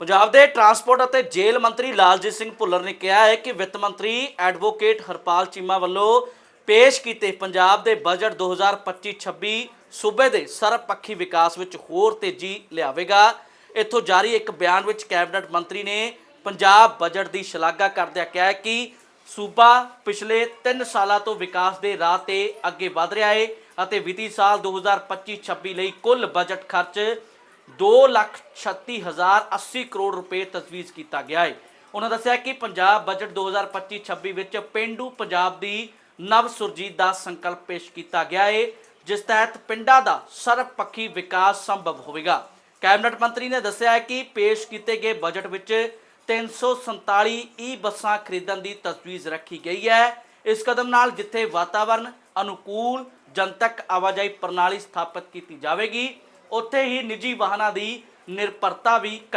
ਪੰਜਾਬ ਦੇ ਟਰਾਂਸਪੋਰਟ ਅਤੇ ਜੇਲ੍ਹ ਮੰਤਰੀ ਲਾਲਜੀਤ ਸਿੰਘ ਭੁੱਲਰ ਨੇ ਕਿਹਾ ਹੈ ਕਿ ਵਿੱਤ ਮੰਤਰੀ ਐਡਵੋਕੇਟ ਹਰਪਾਲ ਚੀਮਾ ਵੱਲੋਂ ਪੇਸ਼ ਕੀਤੇ ਪੰਜਾਬ ਦੇ ਬਜਟ 2025-26 ਸੂਬੇ ਦੇ ਸਰਬਪੱਖੀ ਵਿਕਾਸ ਵਿੱਚ ਹੋਰ ਤੇਜ਼ੀ ਲਿਆਵੇਗਾ। ਇੱਥੋਂ ਜਾਰੀ ਇੱਕ ਬਿਆਨ ਵਿੱਚ ਕੈਬਨਿਟ ਮੰਤਰੀ ਨੇ ਪੰਜਾਬ ਬਜਟ ਦੀ ਸ਼ਲਾਘਾ ਕਰਦਿਆਂ ਕਿਹਾ ਕਿ ਸੂਬਾ ਪਿਛਲੇ 3 ਸਾਲਾਂ ਤੋਂ ਵਿਕਾਸ ਦੇ ਰਾਹ ਤੇ ਅੱਗੇ ਵਧ ਰਿਹਾ ਹੈ ਅਤੇ ਵਿੱਤੀ ਸਾਲ 2025-26 ਲਈ ਕੁੱਲ ਬਜਟ ਖਰਚ 236080 ਕਰੋੜ ਰੁਪਏ ਤਜਵੀਜ਼ ਕੀਤਾ ਗਿਆ ਹੈ। ਉਹਨਾਂ ਦੱਸਿਆ ਕਿ ਪੰਜਾਬ ਬਜਟ 2025-26 ਵਿੱਚ ਪਿੰਡੂ ਪੰਜਾਬ ਦੀ ਨਵ ਸੁਰਜੀਤ ਦਾ ਸੰਕਲਪ ਪੇਸ਼ ਕੀਤਾ ਗਿਆ ਹੈ, ਜਿਸ ਤਹਿਤ ਪਿੰਡਾਂ ਦਾ ਸਰਬਪੱਖੀ ਵਿਕਾਸ ਸੰਭਵ ਹੋਵੇਗਾ। ਕੈਬਨਿਟ ਮੰਤਰੀ ਨੇ ਦੱਸਿਆ ਹੈ ਕਿ ਪੇਸ਼ ਕੀਤੇ ਗਏ ਬਜਟ ਵਿੱਚ 347 ਈ ਬੱਸਾਂ ਖਰੀਦਣ ਦੀ ਤਜਵੀਜ਼ ਰੱਖੀ ਗਈ ਹੈ। ਇਸ ਕਦਮ ਨਾਲ ਜਿੱਥੇ ਵਾਤਾਵਰਣ ਅਨੁਕੂਲ ਜਨਤਕ ਆਵਾਜਾਈ ਪ੍ਰਣਾਲੀ ਸਥਾਪਿਤ ਕੀਤੀ ਜਾਵੇਗੀ ਉੱਥੇ ਹੀ ਨਿੱਜੀ ਵਾਹਨਾਂ ਦੀ ਨਿਰਭਰਤਾ ਵੀ ਘਟ